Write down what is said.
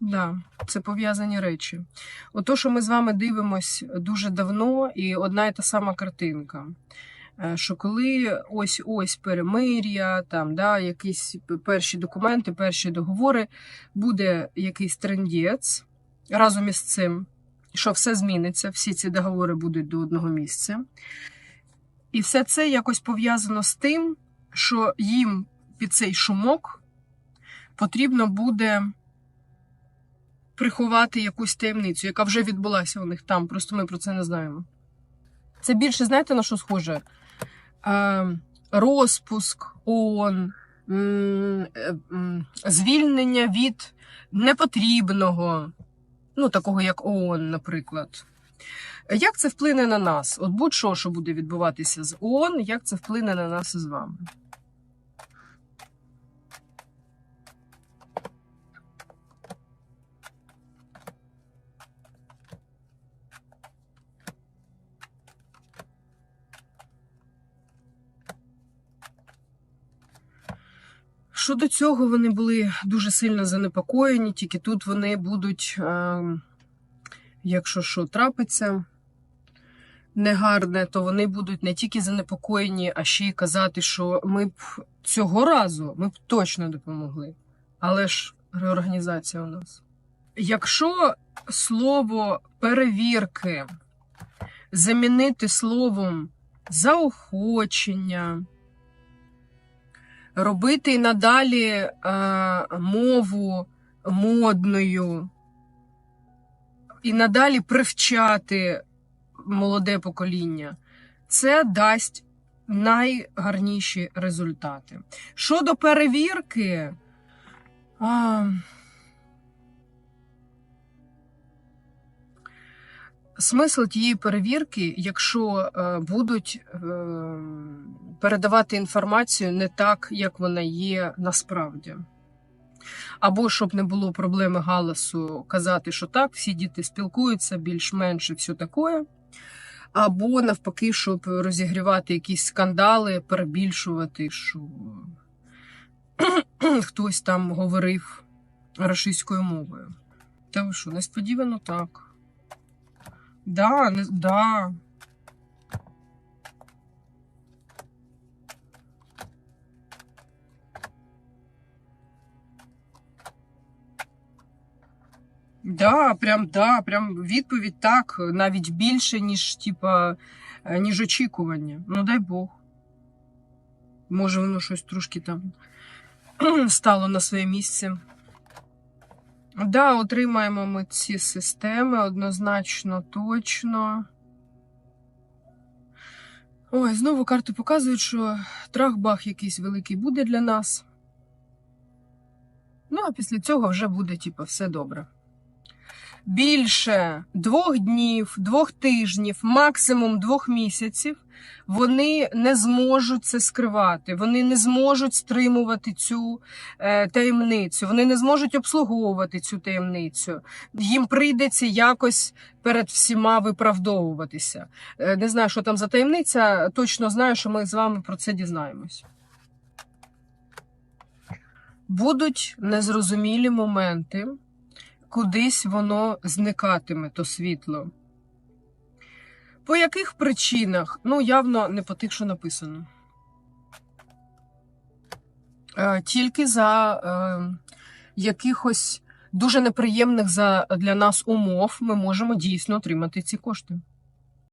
Да, це пов'язані речі. Ото, що ми з вами дивимось дуже давно, і одна і та сама картинка. Е, Що коли ось ось перемир'я, там да, якісь перші документи, перші договори, буде якийсь трендець разом із цим, що все зміниться, всі ці договори будуть до одного місця. І все це якось пов'язано з тим, що їм під цей шумок потрібно буде приховати якусь таємницю, яка вже відбулася у них там. Просто ми про це не знаємо. Це більше, знаєте, на що схоже? Е, розпуск ООН, е, звільнення від непотрібного, ну, такого як ООН, наприклад. Як це вплине на нас? От будь-що, що буде відбуватися з ООН, як це вплине на нас із вами? Щодо цього вони були дуже сильно занепокоєні, тільки тут вони будуть, е, якщо що трапиться негарне, то вони будуть не тільки занепокоєні, а ще й казати, що ми б цього разу ми б точно допомогли. Але ж реорганізація у нас. Якщо слово перевірки замінити словом заохочення, робити надалі е, мову модною, і надалі привчати молоде покоління, це дасть найгарніші результати. Щодо перевірки, а, смисл тієї перевірки, якщо е, будуть е, передавати інформацію не так, як вона є насправді. Або щоб не було проблеми галасу казати, що так, всі діти спілкуються більш-менш і все таке. Або навпаки, щоб розігрівати якісь скандали, перебільшувати, що хтось там говорив російською мовою. Та що, несподівано так. Да, да. Да, прям да, прям відповідь так, навіть більше, ніж типа, е, ніж очікування. Ну дай Бог. Може, воно щось трошки там стало на своє місце. Да, отримаємо ми ці системи однозначно, точно. Ой, знову карти показують, що трах-бах якийсь великий буде для нас. Ну, а після цього вже буде, типу, все добре. Більше двох днів, двох тижнів, максимум двох місяців вони не зможуть це скривати, вони не зможуть стримувати цю е, таємницю, вони не зможуть обслуговувати цю таємницю. Їм прийдеться якось перед всіма виправдовуватися. Е, не знаю, що там за таємниця, точно знаю, що ми з вами про це дізнаємось. Будуть незрозумілі моменти, кудись воно зникатиме, то світло. По яких причинах? Ну, явно не по тих, що написано. Е, Тільки за е, якихось дуже неприємних для нас умов ми можемо дійсно отримати ці кошти.